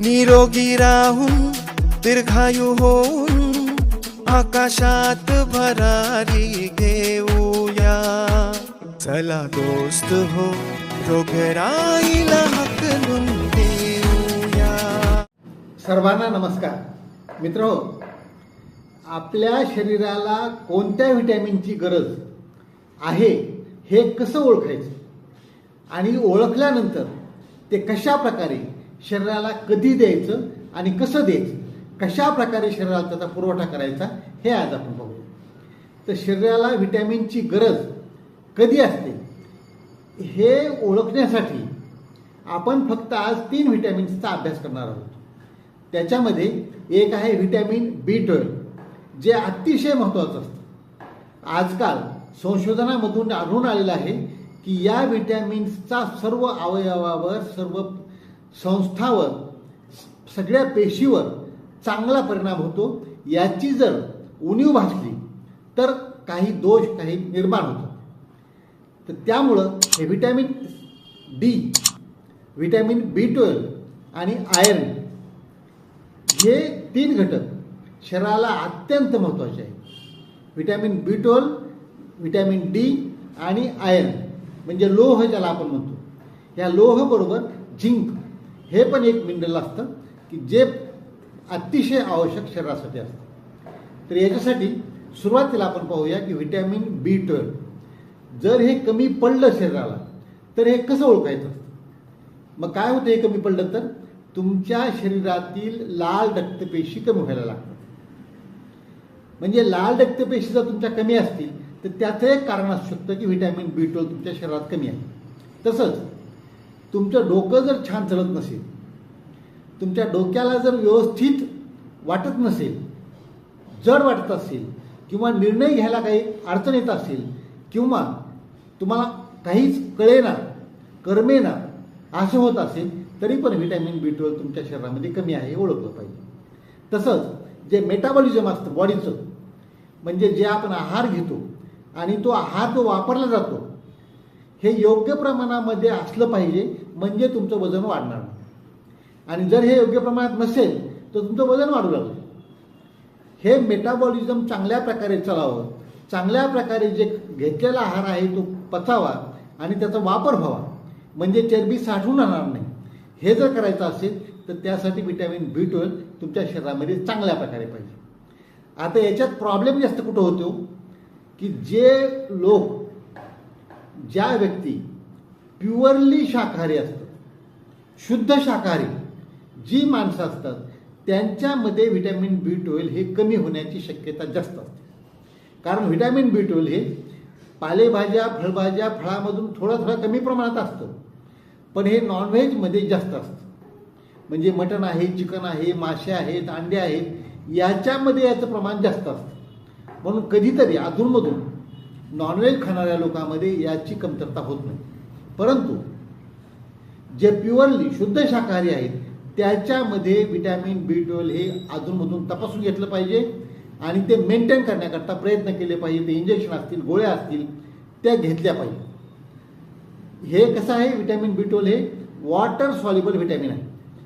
निरोगी राहून दीर्घायू होऊन आकाशात भरारी घेऊया. चला दोस्त हो रोगराईला हकलून देऊया सर्वांना नमस्कार. मित्र हो, आपल्या शरीराला कोणत्या व्हिटॅमिनची गरज आहे हे कसं ओळखायचं? आणि ओळखल्यानंतर ते कशा प्रकारे शरीराला कधी द्यायचं आणि कसं द्यायचं? कशा प्रकारे शरीराला त्याचा पुरवठा करायचा हे आज आपण बघू. तर शरीराला व्हिटॅमिनची गरज कधी असते? हे ओळखण्यासाठी आपण फक्त आज तीन व्हिटॅमिन्सचा अभ्यास करणार आहोत. त्याच्यामध्ये एक आहे व्हिटॅमिन बी ट्वेल्व जे अतिशय महत्त्वाचं असतं. आजकाल संशोधनामधून आढळून आलेलं आहे की या व्हिटॅमिन्सचा सर्व अवयवावर सर्व संस्थावर सगळ्या पेशीवर चांगला परिणाम होतो. याची जर उणीव भासली तर काही दोष काही निर्माण होतात. तर त्यामुळं हे vitamin D vitamin B twelve आणि आयर्न हे तीन घटक शरीराला अत्यंत महत्त्वाचे आहेत. Vitamin B twelve vitamin D आणि आयर्न म्हणजे लोह ज्याला आपण म्हणतो. या लोहबरोबर झिंक हे पण एक मिनरल असतं की जे अतिशय आवश्यक शरीरासाठी असतं. तर याच्यासाठी सुरुवातीला आपण पाहूया की व्हिटॅमिन बी ट्वेल्व. जर हे कमी पडलं शरीराला तर हे कसं ओळखायचं? मग काय होतं हे कमी पडलं तर? तुमच्या शरीरातील लाल रक्तपेशी कमी व्हायला लागतात. म्हणजे लाल रक्तपेशी जर तुमच्या कमी असतील तर त्याचं एक कारण असू शकतं की व्हिटॅमिन बी ट्वेल्व तुमच्या शरीरात कमी आहे. तसंच तुमचं डोकं जर छान चालत नसेल तुमच्या डोक्याला जर व्यवस्थित वाटत नसेल जड वाटत असेल किंवा निर्णय घ्यायला काही अडचण येत असेल किंवा तुम्हाला काहीच कळेना कर्मेना असं होत असेल तरी पण व्हिटॅमिन बी ट्वेल्व तुमच्या शरीरामध्ये कमी आहे हे ओळखलं पाहिजे. तसंच जे मेटाबॉलिझम असतं बॉडीचं म्हणजे जे आपण आहार घेतो आणि तो आहार जो वापरला जातो हे योग्य प्रमाणामध्ये असलं पाहिजे म्हणजे तुमचं वजन वाढणार नाही. आणि जर हे योग्य प्रमाणात नसेल तर तुमचं वजन वाढू लागलं. हे मेटाबॉलिझम चांगल्या प्रकारे चालावं. चांगल्या प्रकारे जे घेतलेला आहार आहे तो पचावा आणि त्याचा वापर व्हावा. म्हणजे चरबी साठवून राहणार नाही. हे जर करायचं असेल तर त्यासाठी विटॅमिन बी ट्वेल्व तुमच्या शरीरामध्ये चांगल्या प्रकारे पाहिजे. आता याच्यात प्रॉब्लेम जास्त कुठं होतो? की जे लोक ज्या व्यक्ती प्युअरली शाकाहारी असतात शुद्ध शाकाहारी जी माणसं असतात त्यांच्यामध्ये व्हिटॅमिन बी ट्वेल्व हे कमी होण्याची शक्यता जास्त असते. कारण व्हिटॅमिन बी ट्वेल्व हे पालेभाज्या फळभाज्या फळामधून थोडं थोडा कमी प्रमाणात असतं पण हे नॉनव्हेजमध्ये जास्त असतं. म्हणजे मटण आहे चिकन आहे मासे आहेत अंडे आहेत याच्यामध्ये याचं प्रमाण जास्त असतं. म्हणून कधीतरी अधूनमधून नॉनव्हेज खाणाऱ्या लोकांमध्ये याची कमतरता होत नाही. परंतु जे प्युअरली शुद्ध शाकाहारी आहेत त्याच्यामध्ये विटॅमिन बी ट्वेल्व हे अधूनमधून तपासून घेतलं पाहिजे आणि ते मेंटेन करण्याकरता प्रयत्न केले पाहिजे. ते इंजेक्शन असतील गोळ्या असतील त्या घेतल्या पाहिजे. हे कसं आहे? विटॅमिन बी ट्वेल्व हे वॉटर सॉल्युबल व्हिटॅमिन आहे.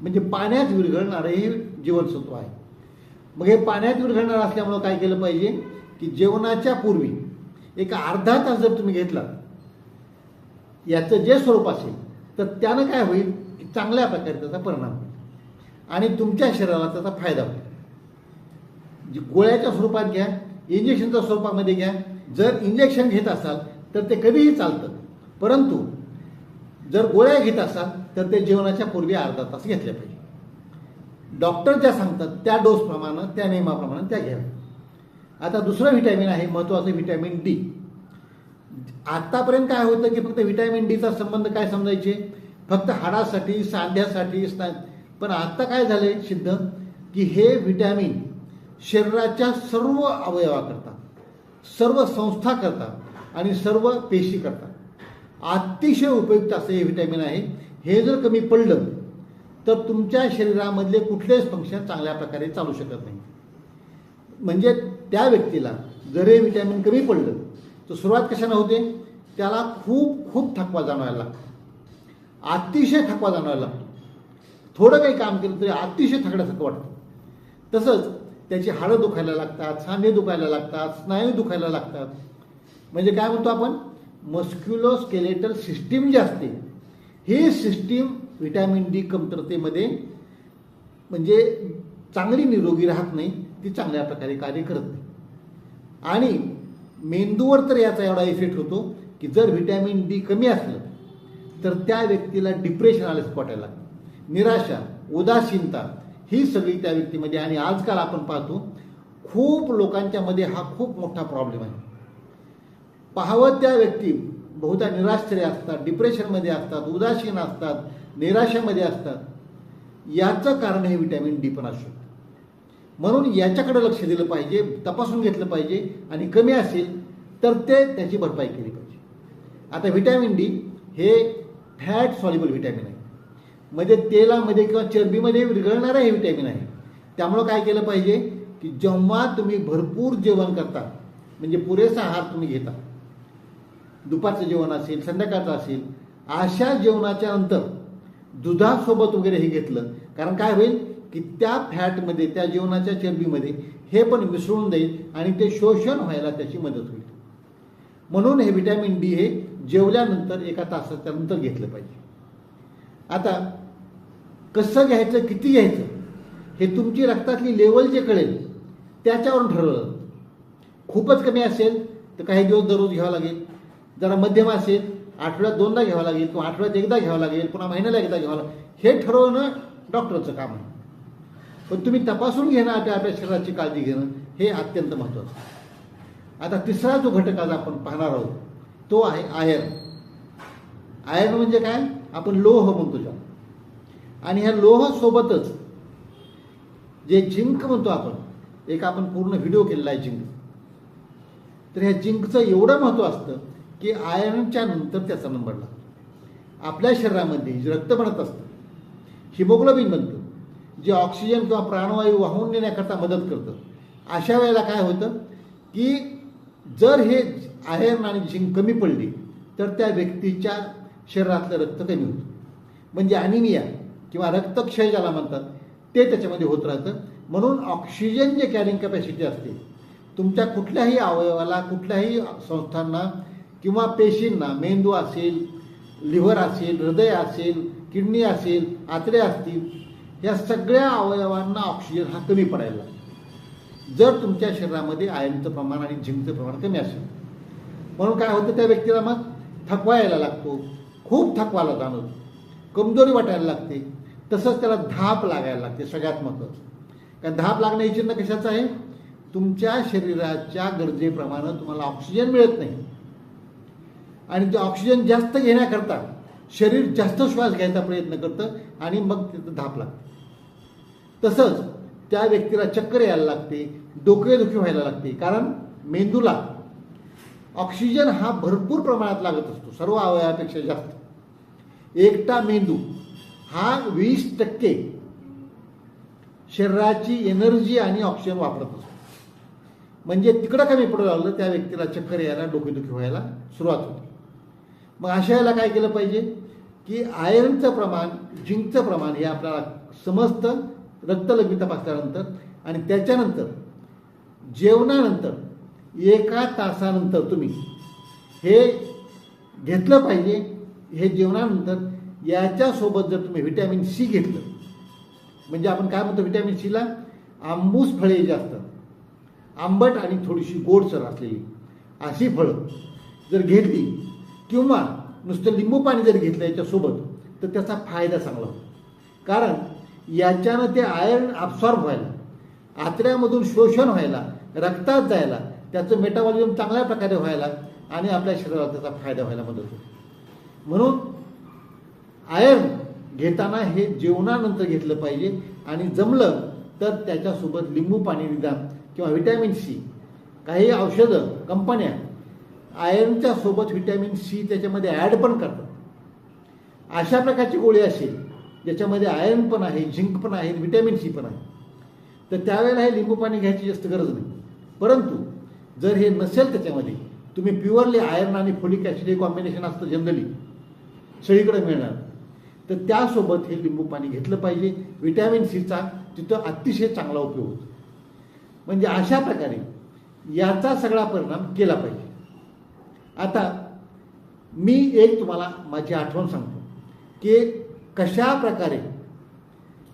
म्हणजे पाण्यात विरघळणारं हे जीवनसत्व आहे. मग हे पाण्यात विरघळणार असल्यामुळं काय केलं पाहिजे? की जेवणाच्या पूर्वी एक अर्धा तास जर तुम्ही घेतला याचं जे स्वरूप असेल तर त्यानं काय होईल? चांगल्या प्रकारे त्याचा परिणाम होईल. आणि तुमच्या शरीराला त्याचा फायदा होईल. जी गोळ्याच्या स्वरूपात घ्या इंजेक्शनच्या स्वरूपामध्ये घ्या. जर इंजेक्शन घेत असाल तर ते कधीही चालतं. परंतु जर गोळ्या घेत असाल तर ते जेवणाच्या पूर्वी अर्धा तास घेतल्या पाहिजे. डॉक्टर ज्या सांगतात त्या डोसप्रमाणे त्या नियमाप्रमाणे त्या घ्याव्या आता दुसरं व्हिटॅमिन आहे महत्त्वाचं व्हिटॅमिन डी आतापर्यंत काय होतं की फक्त व्हिटॅमिन डीचा संबंध काय समजायचे? फक्त हाडासाठी सांध्यासाठी स्ना पण आता काय झालंय सिद्ध? की हे व्हिटॅमिन शरीराच्या सर्व अवयवाकरता सर्व संस्था करता आणि सर्व पेशी करता. अतिशय उपयुक्त असं हे व्हिटॅमिन आहे. हे जर कमी पडलं तर तुमच्या शरीरामधले कुठलेच फंक्शन चांगल्या प्रकारे चालू शकत नाही. म्हणजे त्या व्यक्तीला जर हे व्हिटॅमिन कमी पडलं तर सुरुवात कशानं होते? त्याला खूप खूप थकवा जाणवायला लागतो. अतिशय थकवा जाणवायला लागतो. थोडं काही काम केलं तरी अतिशय थकड्यासारखं वाटतं. तसंच त्याची हाडं दुखायला लागतात सांधे दुखायला लागतात स्नायू दुखायला लागतात. म्हणजे काय म्हणतो आपण? मस्क्युलोस्केलेटल सिस्टीम जी असते ही सिस्टीम व्हिटॅमिन डी कमतरतेमध्ये म्हणजे चांगली निरोगी राहत नाही. ती चांगल्या प्रकारे कार्य करत नाही. आणि मेंदूवर तर याचा एवढा इफेक्ट होतो की जर व्हिटॅमिन डी कमी असलं तर त्या व्यक्तीला डिप्रेशन आलं स्पॉटायला लागतं. निराशा उदासीनता ही सगळी त्या व्यक्तीमध्ये आणि आजकाल आपण पाहतो खूप लोकांच्या मध्ये हा खूप मोठा प्रॉब्लेम आहे. पाहावं त्या व्यक्ती बहुधा निराश्चर्य असतात डिप्रेशनमध्ये असतात उदासीन असतात निराशामध्ये असतात. याचं कारण हे व्हिटॅमिन डी पण असू शकतं. म्हणून याच्याकडे लक्ष दिलं पाहिजे तपासून घेतलं पाहिजे आणि कमी असेल तर ते त्याची भरपाई केली पाहिजे. आता व्हिटॅमिन डी हे फॅट सॉल्युबल व्हिटॅमिन आहे. म्हणजे तेलामध्ये किंवा चरबीमध्ये विरघळणारं हे व्हिटॅमिन आहे. त्यामुळं काय केलं पाहिजे की जेव्हा तुम्ही भरपूर जेवण करता म्हणजे पुरेसा आहार तुम्ही घेता दुपारचं जेवण असेल संध्याकाळचं असेल अशा जेवणाच्या नंतर दुधासोबत वगैरे हे घेतलं कारण काय होईल? की त्या फॅटमध्ये त्या जेवणाच्या चरबीमध्ये हे पण मिसळून जाईल आणि ते शोषण व्हायला त्याची मदत होईल. म्हणून हे व्हिटॅमिन डी हे जेवल्यानंतर एका तासाच्या नंतर घेतलं पाहिजे. आता कसं घ्यायचं किती घ्यायचं हे तुमची रक्तातली लेवल जे कळेल त्याच्यावरून ठरवलं. खूपच कमी असेल तर काही दिवस दररोज घ्यावं लागेल. जरा मध्यम असेल आठवड्यात दोनदा घ्यावं लागेल किंवा आठवड्यात एकदा घ्यावं लागेल पुन्हा महिन्याला एकदा घ्यावं लागेल. हे ठरवणं डॉक्टरचं काम आहे. पण तुम्ही तपासून घेणं आपल्या आपल्या शरीराची काळजी घेणं. हे अत्यंत महत्त्वाचं आहे. आता तिसरा जो घटक आज आपण पाहणार आहोत तो आहे आयर्न. आयर्न म्हणजे काय? आपण लोह म्हणतो ज्या आणि ह्या लोहसोबतच जे झिंक म्हणतो आपण एक आपण पूर्ण व्हिडिओ केलेला आहे झिंक तर ह्या झिंकचं एवढं महत्त्व असतं की आयर्नच्या नंतर त्याचा नंबर लागतो. आपल्या शरीरामध्ये जे रक्त बनत असतं हिमोग्लोबिन बनतं. जे ऑक्सिजन किंवा प्राणवायू वाहून नेण्याकरता मदत करतं. अशा वेळेला काय होतं की जर हे आयर्न आणि झिंक कमी पडली तर त्या व्यक्तीच्या शरीरातलं रक्त कमी होतं. म्हणजे अनिमिया किंवा रक्तक्षय ज्याला म्हणतात ते त्याच्यामध्ये होत राहतं. म्हणून ऑक्सिजन जे कॅरिंग कॅपॅसिटी असते तुमच्या कुठल्याही अवयवाला कुठल्याही संस्थांना किंवा पेशींना मेंदू असेल लिव्हर असेल हृदय असेल किडनी असेल आतडे असतील या सगळ्या अवयवांना ऑक्सिजन हा कमी पडायला लागतो जर तुमच्या शरीरामध्ये आयनचं प्रमाण आणि झिंकचं प्रमाण कमी असेल. म्हणून काय होतं त्या व्यक्तीला मग थकवा यायला लागतो. खूप थकवाला जाणवतो कमजोरी वाटायला लागते. तसंच त्याला धाप लागायला लागते सगळ्यात महत्त्वाचं कारण धाप लागणं हे चिन्ह कशाचं आहे? तुमच्या शरीराच्या गरजेप्रमाणे तुम्हाला ऑक्सिजन मिळत नाही. आणि ते ऑक्सिजन जास्त घेण्याकरता शरीर जास्त श्वास घ्यायचा प्रयत्न करतं आणि मग तिथं धाप लागते. तसंच त्या व्यक्तीला चक्कर यायला लागते डोकेदुखी व्हायला लागते. कारण मेंदूला ऑक्सिजन हा भरपूर प्रमाणात लागत असतो सर्व अवयवापेक्षा जास्त. एकटा मेंदू हा वीस टक्के शरीराची एनर्जी आणि ऑक्सिजन वापरत असतो. म्हणजे तिकडं कमी पडू लागलं त्या व्यक्तीला चक्कर यायला डोकेदुखी व्हायला सुरुवात होते. मग अशा याला काय केलं पाहिजे की आयर्नचं प्रमाण झिंकचं प्रमाण हे आपल्याला समजतं रक्तलघवी तपासल्यानंतर आणि त्याच्यानंतर जेवणानंतर एका तासानंतर तुम्ही हे घेतलं पाहिजे हे जेवणानंतर याच्यासोबत जर तुम्ही व्हिटॅमिन सी घेतलं म्हणजे आपण काय म्हणतो व्हिटॅमिन सीला आंबूस फळे जे असतात आंबट आणि थोडीशी गोडसर असलेली अशी फळं जर घेतली किंवा नुसतं लिंबू पाणी जर घेतलं याच्यासोबत तर त्याचा फायदा चांगला होतो. कारण याच्यानं ते आयर्न अब्सॉर्ब व्हायला आतड्यामधून शोषण व्हायला रक्तात जायला त्याचं मेटाबॉलिझम चांगल्या प्रकारे व्हायला आणि आपल्या शरीराला त्याचा फायदा व्हायला मदत होते. म्हणून आयर्न घेताना हे जेवणानंतर घेतलं पाहिजे आणि जमलं तर त्याच्यासोबत लिंबू पाणी निदान किंवा व्हिटॅमिन सी काही औषधं कंपन्या आयर्नच्या सोबत व्हिटॅमिन सी त्याच्यामध्ये ॲड पण करतात. अशा प्रकारची गोळी असेल ज्याच्यामध्ये आयर्न पण आहे झिंक पण आहे व्हिटॅमिन सी पण आहे. तर त्यावेळेला हे लिंबू पाणी घ्यायची जास्त गरज नाही. परंतु जर हे नसेल त्याच्यामध्ये तुम्ही प्युअरली आयर्न आणि फोलिक ॲसिड हे कॉम्बिनेशन असतं जनरली सगळीकडे मिळणार. तर त्यासोबत हे लिंबू पाणी घेतलं पाहिजे. व्हिटॅमिन सीचा तिथं अतिशय चांगला उपयोग होतो. म्हणजे अशा प्रकारे याचा सगळा परिणाम केला पाहिजे. आता मी एक तुम्हाला माझी आठवण सांगतो. की कशा प्रकारे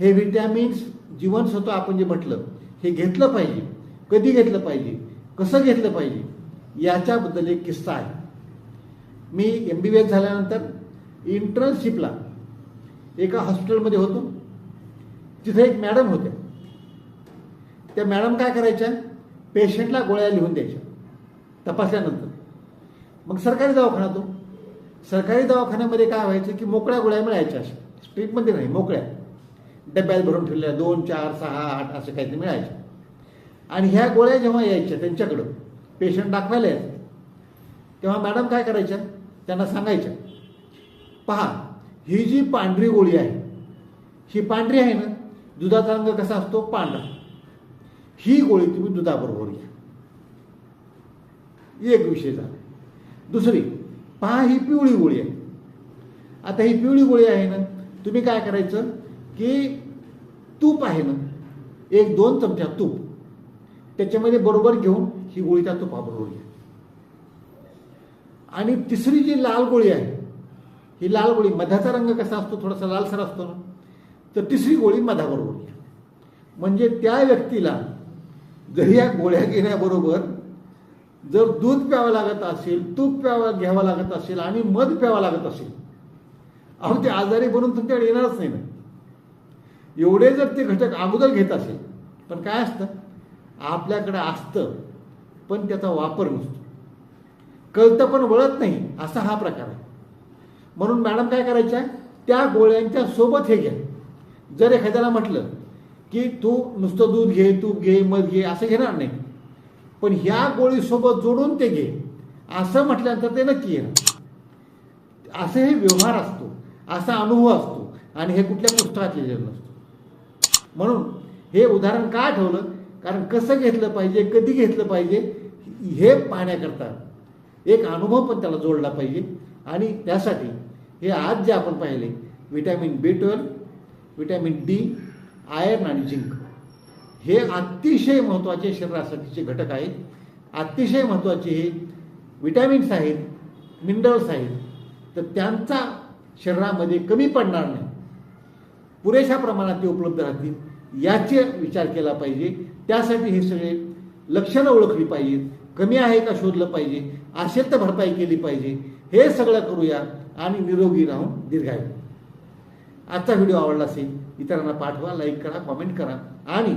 हे विटॅमिन्स जीवनसत्व आपण जे म्हटलं हे घेतलं पाहिजे. कधी घेतलं पाहिजे? कसं घेतलं पाहिजे? याच्याबद्दल एक किस्सा आहे. मी एम बी बी एस झाल्यानंतर इंटर्नशिपला एका हॉस्पिटलमध्ये होतो. तिथे एक मॅडम होत्या. त्या मॅडम काय करायच्या? पेशंटला गोळ्या लिहून द्यायच्या. तपासल्यानंतर. मग सरकारी दवाखाना तो सरकारी दवाखान्यामध्ये काय व्हायचं की मोकळ्या गोळ्या मिळायच्या अशा. स्ट्रीटमध्ये नाही मोकळ्या. डब्यात भरून ठेवलेल्या दोन चार सहा आठ असं काहीतरी मिळायचे. आणि ह्या गोळ्या जेव्हा यायच्या त्यांच्याकडं पेशंट दाखवायला यायचं. तेव्हा मॅडम काय करायच्या? त्यांना सांगायच्या पहा ही जी पांढरी गोळी आहे ही पांढरी आहे ना दुधाचा रंग कसा असतो? पांढरा. ही गोळी तुम्ही दुधाबरोबर घ्या. एक विषय झाला. दुसरी पहा ही पिवळी गोळी आहे. आता ही पिवळी गोळी आहे ना तुम्ही काय करायचं की तूप आहे ना एक दोन चमचा तूप. त्याच्यामध्ये बरोबर घेऊन ही गोळी त्या तुपाबरोबर घ्या. आणि तिसरी जी लाल गोळी आहे ही लाल गोळी मधाचा रंग कसा असतो थोडासा लालसर असतो ना तर तिसरी गोळी मधाबरोबर घ्या. म्हणजे त्या व्यक्तीला जर या गोळ्या घेण्याबरोबर जर दूध प्यावं लागत असेल तूप प्यावं घ्यावं लागत असेल आणि मध प्यावं लागत असेल अहो ते आजारी बनून तुमच्याकडे येणारच नाही ना. एवढे जर ते घटक अगोदर घेत असेल पण काय असतं? आपल्याकडं असतं पण त्याचा वापर नसतो. कळतं पण वळत नाही असा हा प्रकार आहे. म्हणून मॅडम काय करायच्या? त्या गोळ्यांच्या सोबत हे घ्या. जर एखाद्याला म्हटलं की तू नुसतं दूध घे तूप घे मध घे असं घेणार नाही. पण ह्या गोळीसोबत जोडून ते घे. असं म्हटल्यानंतर ते नक्की येणार. असं हे व्यवहार असतो. असा अनुभव असतो. आणि हे कुठल्या पुस्तकात लिहिलेलं नसतो. म्हणून हे उदाहरण का ठेवलं? कारण कसं घेतलं पाहिजे कधी घेतलं पाहिजे हे पाहण्याकरता एक अनुभव पण त्याला जोडला पाहिजे. आणि त्यासाठी हे आज जे आपण पाहिले vitamin B twelve vitamin D iron आणि झिंक. हे अतिशय महत्त्वाचे शरीरासाठीचे घटक आहेत. अतिशय महत्त्वाचे हे विटॅमिन्स आहेत मिनरल्स आहेत. तर त्यांचा शरीरामध्ये कमी पडणार नाही. पुरेशा प्रमाणात ते उपलब्ध राहतील याचे विचार केला पाहिजे. त्यासाठी हे सगळे लक्षणं ओळखली पाहिजेत. कमी आहे का शोधलं पाहिजे? असेल तर भरपाई केली पाहिजे. हे सगळं करूया आणि निरोगी राहून दीर्घायू. आजचा व्हिडिओ आवडला असेल इतरांना पाठवा लाईक करा कॉमेंट करा आणि